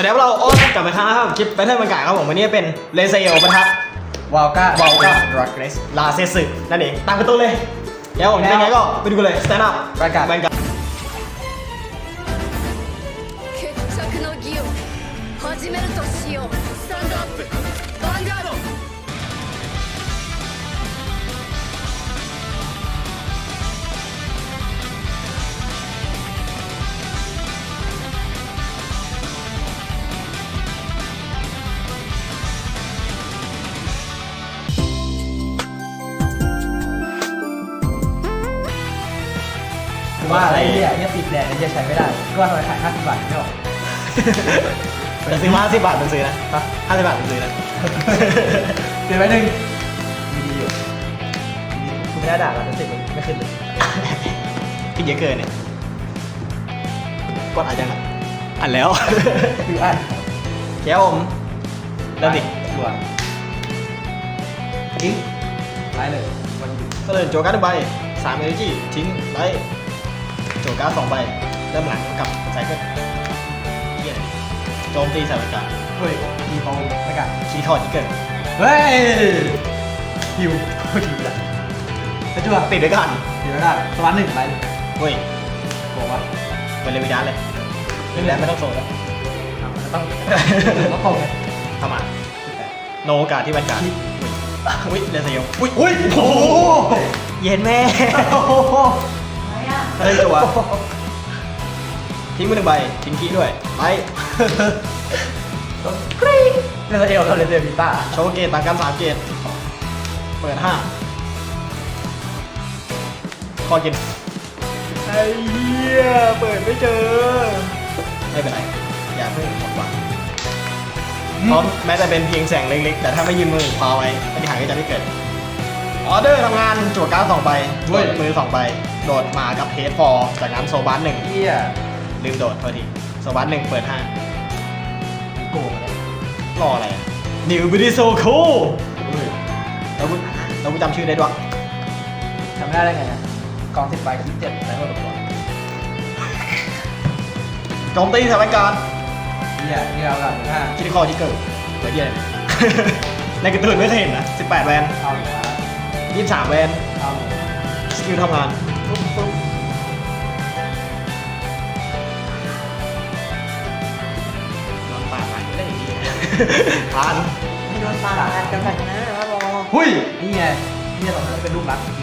วัสดีครับเราโอ๊ตกลับมาครั้งนะครับคลิปแบทเทิลบรรยากาศครับผมวันนี้เป็นเลเซลปะทะวาลก้าวาลก้าร็อกเรสลาเซสึนั่นเองตั้งประตูเลยแล้วผมเป็นไงก็ไปดูกันเลยสแตนด์อัพบรรยากาศ ว่าอะไรเนี่ยเนี่ยติดแดดเนี่ยใช้ไม่ได้ ก็ว่าทำไมขาย50บาทไม่ออกแต่ซื้อมาห้าสิบบาทผมซื้อนะห้าสิบบาทผมซื้อนะเดี๋ยวไว้หนึ่งมีดีอยู่คุณไม่ได้ด่าเราจะติดไม่ขึ้นเลยคิดเยอะเกินเนี่ยกดอ่านยังอะอ่านแล้วคืออ่านแก้วผมเริ่มดิชัวร์ทิ้งไล่เลยวันหยุดก็เลยโจการ์ดหนึ่งใบสามเอเนจีทิ้งไลท์ โจการ์ดสองใบเริ่มหลังกับไซเคิลเหี้ยโจมตีใส่บรรยากาศเฮ้ยมีฟองไม่กันคีย์ทอดที่เกิดเฮ้ยฮิวโคตรฮิวเลยจะชัวร์ติดด้วยกันเดี๋ยวได้ประมาณหนึ่งไลน์เฮ้ยบอกว่าเป็นเลวิดานเลยเลวิดานไม่ต้องโซนแล้วต้องต้องคงไงทำมาโนโอกาสที่บรรยากาศอุ้ยเรนเซียวอุ้ยอุ้ยโอ้โหเย็นแม่ โอ้โหเฮ้ยตัวทิ้งมือหนึ่งใบทิ้งคีย์ด้วยไปกรี๊ดเนี่ยเอลเขาเลยเดวิต้าโชว์เกตต่างกันสามเกตเปิดห้าคอกินไอ้เหี้ยเปิดไม่เจอ ไม่เป็นไร อย่าเพิ่งหมดหวังเพราะแม้แต่เป็นเพียงแสงเล็กๆ แต่ถ้าไม่ยืนมือคว้าไว้ปฏิหารย์ก็จะไม่เกิด ออเดอร์ทำงานจั่วการ์ดสองใบโดดมือสองใบ โดดมากับเทสฟอร์จากนั้นโซบัสหนึ่งเฮียลืมโดดพอดีโซบัสหนึ่งเปิดห้าโกงเลยรออะไรนิวบิดิโซโคแล้วกูแล้วกูจำชื่อได้ด้วยทำไม่ได้ได้ไงอะกองสิบใบคิดเจ็ดแต่ก็ตกตัวโจมตีสถานการณ์เฮียนี่เราหลังห้าคิดที่คอที่เกิดเดี๋ยวเย็น ในการ์ตูนไม่เคยเห็นนะ18แวนเอาอีกแล้ว 23 แวน เอา สกิลทำงานปุ๊บปุ๊บนอนป่าไหลได้อย่างนี้ ผ่าน ไม่โดนตาด่ากันแบบนะแล้วรอหุ้ยนี่ไงนี่ตอนนั้นเป็นลูกรักทิ้ง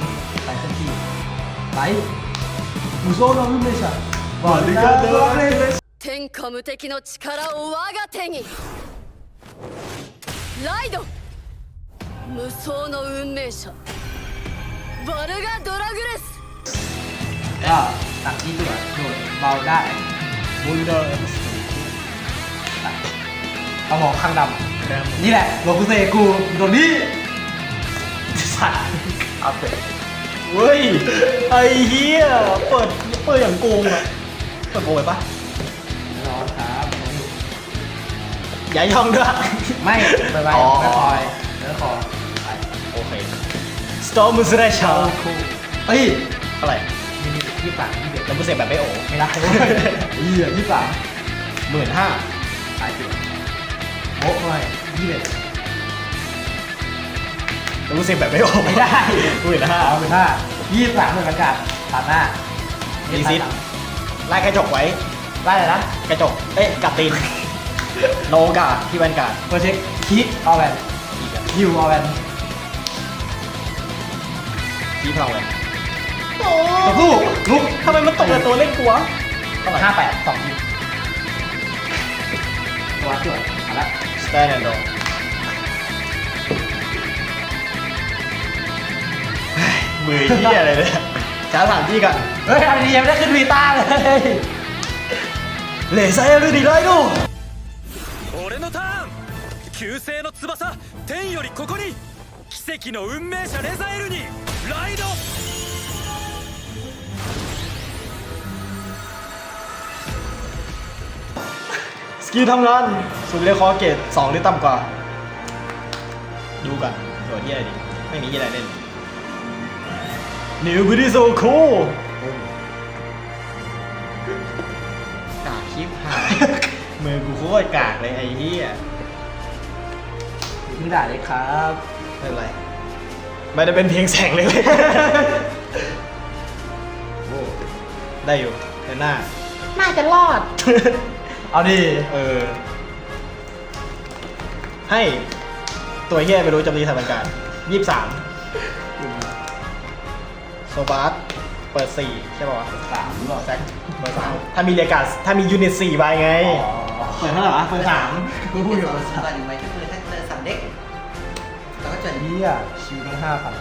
ใส่เส้นที่ไหลมูโซ่น้องรุ่นเลยใช่บอลลิกาเดอร์เลย 天下無敵の力を我が手にライド無双の運命者 バルガ・ドラグレス ก็ตักที่ตัวโดดเบาได้ บูลเดอร์ เอาหมองข้างดำนี่แหละโลกุเซกูโดนนี่สัตว์เอาเป็ด เฮ้ย ไอ้เหี้ย เปิด เปิดอย่างโกงอะเปิดโกงไปปะ ร้อนครับ ย้ายช่องด้วย ไม่ไปไป อ๋อ ไม่คอยเนื้อคอไป โอเค Storm m u s r a c h a เฮ้ยเท่าไหร่มีมียี่สามยี่สิบเอ็ดแล้วกูเสกแบบไม่โอ้ไม่ได้เหี้ยยี่สามหมื่นห้าตายจริงโอ้ไม่ยี่สิบเอ็ดแล้วกูเสกแบบไม่โอ้ไม่ได้หมื่นห้าเอาเป็นห้ายี่สิบสามเหมือนกันกัดตัดหน้ารีซิตไล่กระจกไว้ไล่เลยนะกระจกเอ๊ะกัดตีนโนกาที่แวนการ์ดเพื่อเช็คคิกเอาแวนอีกอะฮิวเอาแวน ที่พลังแวน ตัวผู้ลุก ทำไมมันตกแต่ตัวเล่นกูวะ เท่าไหร่ห้าแปดสองทีตัวสวยมาละ สแตนแอนด์โดมือเหี้ยอะไรเนี่ยช้าถามพี่กัน เฮ้ยอันนี้ยังไม่ได้ขึ้นวีต้าเลย เลเซอร์ดูดีเลยดู 俺のターン旧星の翼天よりここに奇跡の運命者レザエルに ライド สกิลทำงานสุดเลคอเกตสองหรือต่ำกว่า ดูกันโดดเยี่ยอะไรดิ ไม่มีเยี่ยอะไรเล่นนิวบิดิโซโคกาคลิปหาย มื มือกูโคตรกากเลยไอ้เหี้ย มึงด่าเลยครับ ไม่เป็นไร ไม่ได้เป็นเพียงแสงเลยโอ้ได้อยู่ในหน้า น่าจะรอด เอาดิ เออ ให้ตัวเฮียไม่รู้จำรีสถานการณ์ยี่สิบสามโซบาสเปิดสี่ใช่ป่าวะสามหรือเปล่าแซกเปิดสามถ้ามีเรียกาสถ้ามียูนิตสี่ใบไง เปิดเท่าไหร่วะเปิดสามกูพูดอยู่สภาองษาก่อนไหมถ้าเจอถ้าเจอสามเด็กเรา ก็เจอเฮียชิวตั้งห้าพัน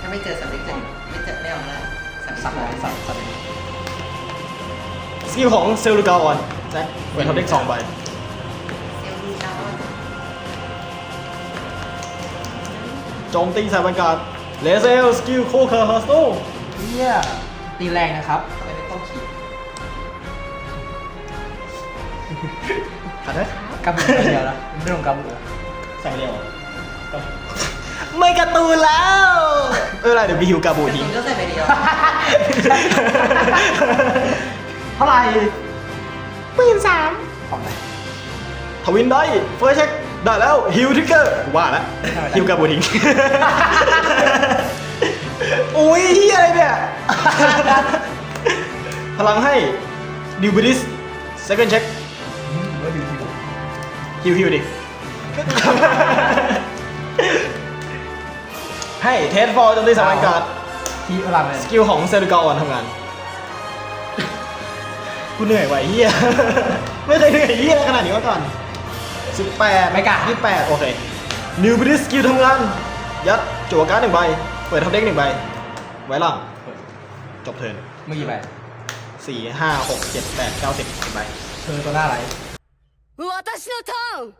ถ้าไม่เจอสามเด็กจะไม่เจอไม่เอาละสามสับเลเลยยสับสับสกิลของเซลลูกาออนแซกเปิดท็อปเด็กสองใบเซลลูดาวน์โจมตีใส่บรรยากาศเลเซลสกิลโคคาฮัสโตเฮียตีแรงนะครับทำไมไม่ต้องขีดขัดไหมกำมือเดียวนะเรื่องของกำมือใส่ไปเดียวก็ ไม่การะตูนแล้วเอออะไรเดี๋ยวบีฮิวกาบูทีทิ้งมก็ใส่ไปเดียวเท่าไหร่หมื่นสามของไหนทวินได้เฟิร์สเช็คได้แล้วฮิวทริกเกอร์ว่าแล้วทำไมฮิวกาบูทิ้งอุ้ยเฮียอะไรเนี่ย พลังให้ดิวบิดิสเซคันด์เช็คว่าดูดูฮิวฮิวดิ ให้เทสฟอร์จนตีสามการ์ด ที่เวลาไป สกิลของเซลูกาออนทำงาน กูเหนื่อยว่ะไอ้เฮีย ไม่เคยเหนื่อยเฮียขนาดนี้มาก่อน18ไม่กะ28 โอเค นิวบริสกิลทำงาน ยัดจั่วการ์ดหนึ่งใบ เปิดท็อปเด็กหนึ่งใบ ไว้หลัง จบเทิร์น เมื่อกี้ไป สี่ห้าหกเจ็ดแปดเก้าสิบใบ เธอตัวหน้าอะไร 私のターン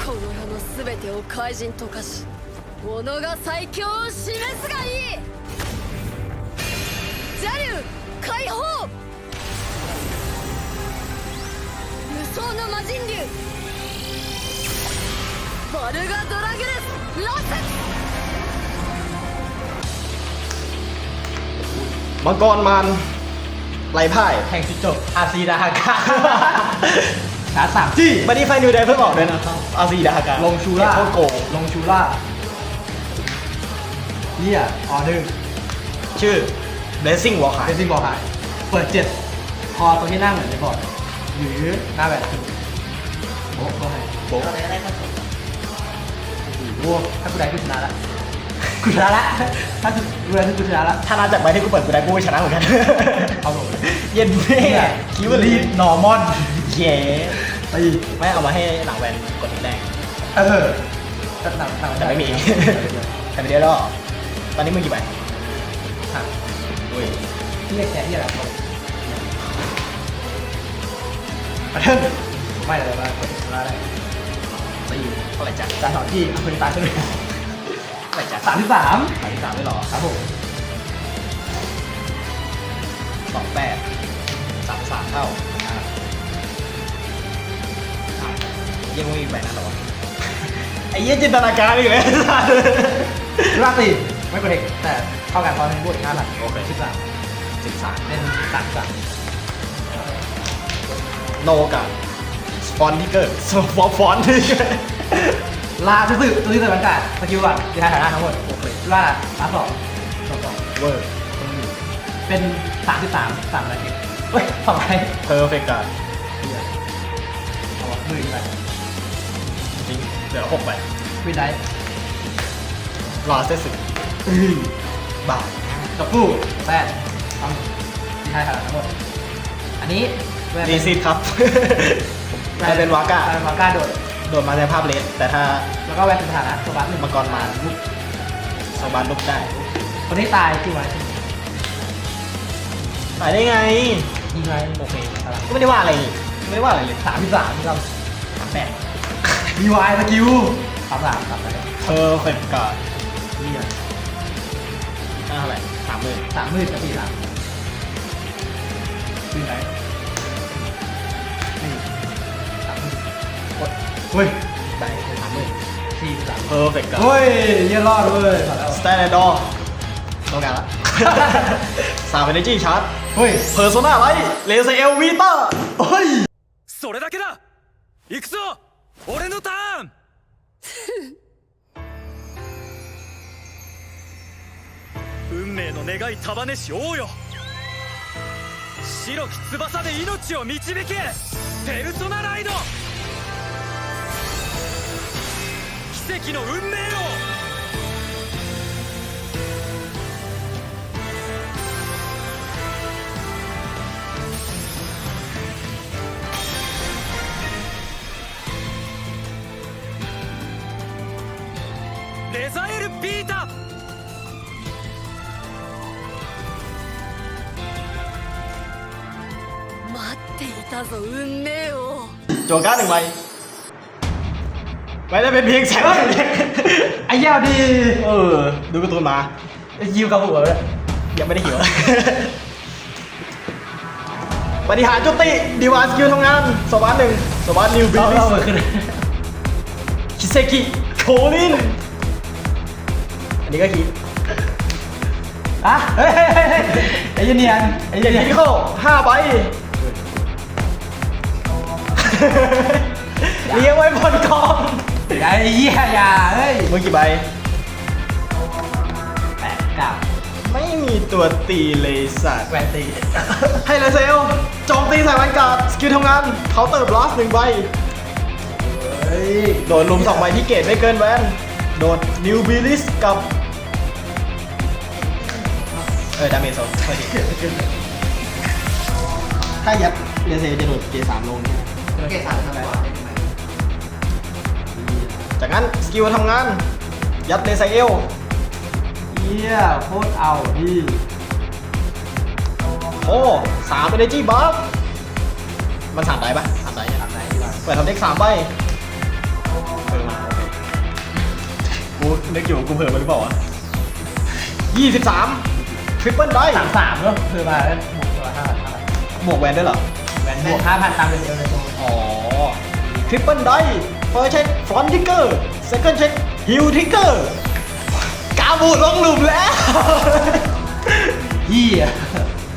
この世の全てを怪人と化し 己が最強を示すがいい邪竜解放無双の魔人竜バルガドラグルスロス มังกรมันไล่พ่าย แข่งจุดจบอาซีดาฮากาชาร์จสามจี้ บันนี้ไฟนิวไดเพิ่งออกด้วยนะครับอาซีดาฮากา ลงชูล่า โคตรโกง ลงชูล่า เฮียออหนึ่งชื่อ Blessing War ขายเดซิงบอกหายเปิดเจ็ดคอตัวที่หน้าเหมือนในบอร์ดหรือหน้าแบบคือโบ๊ะก็ให้โป๊ะเราเลยได้ผสมโอ้ถ้ากูได้กูชนะละกูชนะละถ้ากูได้กูชนะละถ้านับจากใบที่กูเปิดกูได้กูก็ชนะเหมือนกัน เอาผมเย็นแม่คิดว่าลีดนอร์มอนเย้ตีไม่เอามาให้หลังแวนกดทีแรกเออแต่หนังหนังแต่ไม่มี แต่ไปเดียวแล้ว ตอนนี้มึงกี่ใบหักอุ้ยที่เรียกแค่ที่อะไรครับกระเทิงไม่เลยว่ากดชนะได้ตีเท่าไหร่จัดการถอนที่คนตายขึ้นเลยเท่าไหร่จัดสามที่สามสามที่สามไม่หรอครับผมสองแปดสามสามเท่าอ่าอะยังไม่มีใบนั้นหรอวะไอ้เหี้ยจินตนาการอีกแล้วราตี ไม่กดเด็กแต่เข้ากันตอนนี้พูดอีกห้าหลักโอเค สิบสามสิบสามเป็นสามสามโนกับสปอนที่เกิดสปอนฟอนที่เกิดลาซื่อๆตัวที่เกิดบรรยากาศสกิลก่อนที่ทายฐานะทั้งหมดโอเคล่าสามสองสองสองเวอร์เป็นสามที่สามสามอะไรเองเฮ้ยสองไรเพอร์เฟกต์การเอาวะมือไปจริงเหลือหกใบวินได้รอเซตสิบาทกับฟูแปดทำที่ทายฐานะทั้งหมด อันนี้รีซีดครับกลายเป็นวาก้าเป็นวาก้าโดด โดดมาในภาพเลสแต่ถ้าแล้วก็แวนเป็นฐานะตัวบัสหนึ่งมังกรมาลุกสบานลุกได้ คนที่ตายคือไว้ตายได้ไงยิงไว้โอเคอะไรก็ไม่ได้ว่าอะไรนี่ไม่ได้ว่าอะไรเลยสามที่สามครับสามแปดมีวายสกิลสามสามสามไปเพอร์เฟกต์การนี่อะเท่าไหร่สามหมื่น สามหมื่นกับสี่สามวินได้นี่สามหมื่นกดเฮ้ย ไปสามหมื่น สี่สาม เพอร์เฟกต์การ เฮ้ยเยี่ยรอดเว้ยผ่านแล้ว สแตนดอร์ต้องการละ สามเอเนจีชาร์จ เฮ้ย เพอร์โซนาไลท์เลเซเอลวีเตอร์ เฮ้ย それだけだ 行くぞ俺のターン 命の願い束ねし王よ。白き翼で命を導け。ペルソナライド奇跡の運命を。 โจการ์ดหนึ่งใบไม่ได้เป็นเพียงแสงไอ้เหี้ยเอาดีเออ ดูการ์ตูนมาไอ้ยิวกับหัวเลยยังไม่ได้หิวปฏิหารจุติดีวานสกิลทำงานสวัสดหนึ่งสวัสดนิวบิเราลิเราสเหมือนขึ้นคิเซกิโคลินอันนี้ก็คิดอะเฮ้ยเฮ้ยเฮ้ยเฮ้ยไอ้เหี้ยเนียนไอ้เจ็เหี้ดยเนียนที่เข้าห้าใบ เลี้ยงไว้บนกองไอ้เหี้ยอย่าเฮ้ยมือกี่ใบแปดเก้าไม่มีตัวตีเลยสัตว์แหวนตีให้เลยเซลโจมตีใส่แวนการ์ดสกิลทำงานเคาน์เตอร์บลัสหนึ่งใบเฮ้ยโดนลุมสองใบที่เกตไม่เกินแวนโดนนิวบิลิสกับ เออดาเมจโซนพอดีถ้ายัดเรเซจะโดดเกตสามลง เกสามทำไมวะจากนั้นสกิลทำงาน ยัดเรไซเอลเหี้ยโคตรเอาดิโอ้สามเอเนจีบัฟมันสามได้ปะสามได้ทำไหนดีวะเปิดทำเด็กสามใบเออมาโอเคกูนึกอยู่กูเผลอไปหรือเปล่าวะยี่สิบสามทริปเปิลได้สามสามเนอะคือมาแล้วหมวกตัวห้าพันห้าพันบวกแวนด้วยเหรอแหวน บวกห้าพันตามเดียวเลยตรงอ๋อทริปเปิลได้เฟิร์สเช็คฟรอนทิกเกอร์เซคันด์เช็คฮิลทิกเกอร์กาบูดลงหลุมแล้วเหี้ย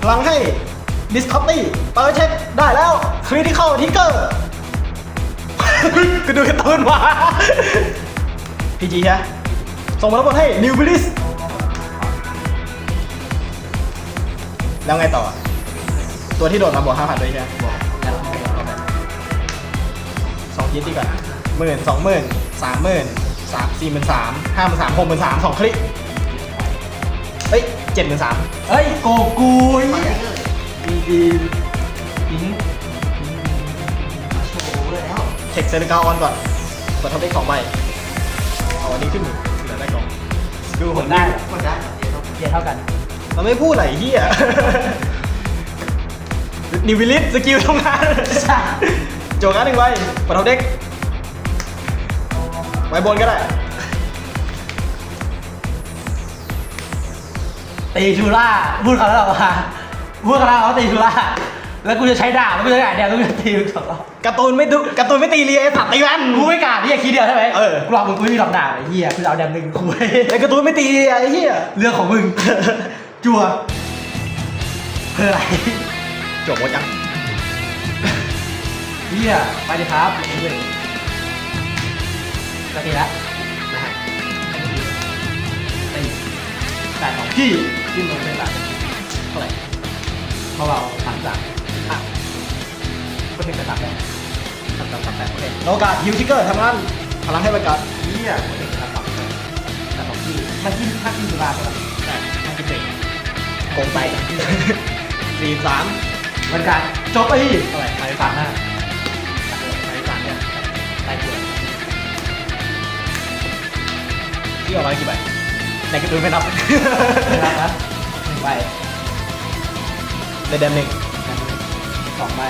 พลังให้ดิสคอปตี้เปิดเช็คได้แล้วคริติคอลทิกเกอร์กูดูการ์ตูนมาพีจีใช่ไหมส่งมาทั้งหมดให้นิวบิลิสแล้วไงต่อ ตัวที่โดดมาบวกห้าพันด้วยใช่ไหมบวกแล้วสองคิดดีก่อนหมื่นสองหมื่นสามหมื่นสามสี่หมื่นสามห้าหมื่นสามหกหมื่นสามสองคลิกเฮ้ยเจ็ดหมื่นสามเฮ้ยโกกูไอ้มาเหี้ยเลยดีดีทิ้งโชว์เลยแล้วเทคเซนกาออนก่อนเปิดท็อปเด็กสองใบเอาอันนี้ขึ้นมือเหลือได้กล่องดูกผดมได้ได้เหรอคนได้เดี๋ยวต้องเกียร์เท่ากันเราไม่พูดไหนเฮีย นิวิลิสสกิลทำงานใช่โจกันหนึ่งใบเปิดท็อปเด็กใบบนก็ได้ตีชูล่าพูดเขาแล้วเหรอวะพูดเขาแล้วเขาตีชูล่าแล้วกูจะใช้ดาบแล้วกูจะใช้เนี่ยกูจะตีมึงสองรอบการ์ตูนไม่ดูการ์ตูนไม่ตีเรียไอ้สัตว์ตีแว่นกูไม่กล้าที่จะคิดเดียวใช่ไหมเออกูหลอกมึงกูไม่มีหลอกดาบไอ้เหี้ยกูจะเอาแดมหนึ่งคุยไอ้การ์ตูนไม่ตีไอ้เฮียเรื่องของมึงจัวเพื่ออะไร จบหมดยังเหี้ยไปดิครับลงเลยกตีละนะฮะตีแต่ของพี่ที่ลงเป็นหลักเท่าไหร่เบาๆสามสามอะก็เป็นกระตับแบบสามสามสามแปดโอเคโนกาฮิวทิกเกอร์ทำงานพลังให้บรรยากาศเหี้ยก็เป็นกระตับแบบแต่ของพี่มันกินถ้ากินสุราใช่ไหมใช่ห้าสิบเอ็ดโกงไปสี่สาม มันการจบไอ้เท่าไหร่ไปสามหน้าไปสามเนี่ยได้ตัวที่ออกมากี่ใบในการ์ตูนไม่นับไม่รับนะหนึ่งใบในเดมหนึ่งสองใบ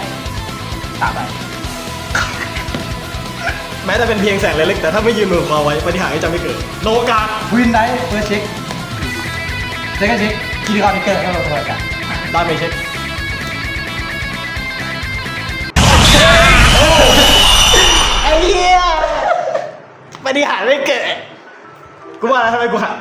สามใบแม้จะเป็นเพียงแสงเล็กๆแต่ถ้าไม่ยืนมือมาไว้ปฏิหารก็จะไม่เกิดโนกาวินได้เพื่อเช็คเช็คก็เช็คกิริกรนิเกอร์ก็ลงตัวกันได้ไหมเช็ค ปฏิหารไม่เกิด กูว่าแล้วทำไมกูหัก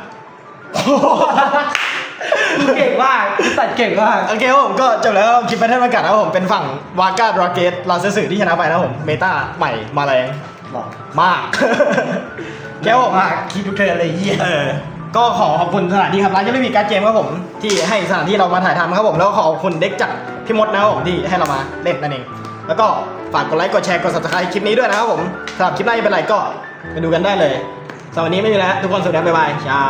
เก่งมากตัดเก่งมาก โอเคครับผมก็จบแล้วคลิปแพทเทิร์นประกาศนะครับผมเป็นฝั่งวาก้าดราเกตลาเซสึที่ชนะไปนะครับผมเมตาใหม่มาแรงบอกมากแค่ผมมากคิดทุกเธอเลยเหี้ยเออก็ขอขอบคุณสถานที่ครับร้านยังไม่มีการดเกมครับผมที่ให้สถานที่เรามาถ่ายทำครับผมแล้วก็ขอบคุณเด็กจากพี่มดนะครับผมที่ให้เรามาเล่นนั่นเองแล้วก็ฝากกดไลค์กดแชร์กด subscribe คลิปนี้ด้วยนะครับผมสำหรับคลิปหน้าจะเป็นไรก็ ไปดูกันได้เลยสำหรับวันนี้ไม่มีแล้วทุกคนสวัสดีบ๊ายบายช้า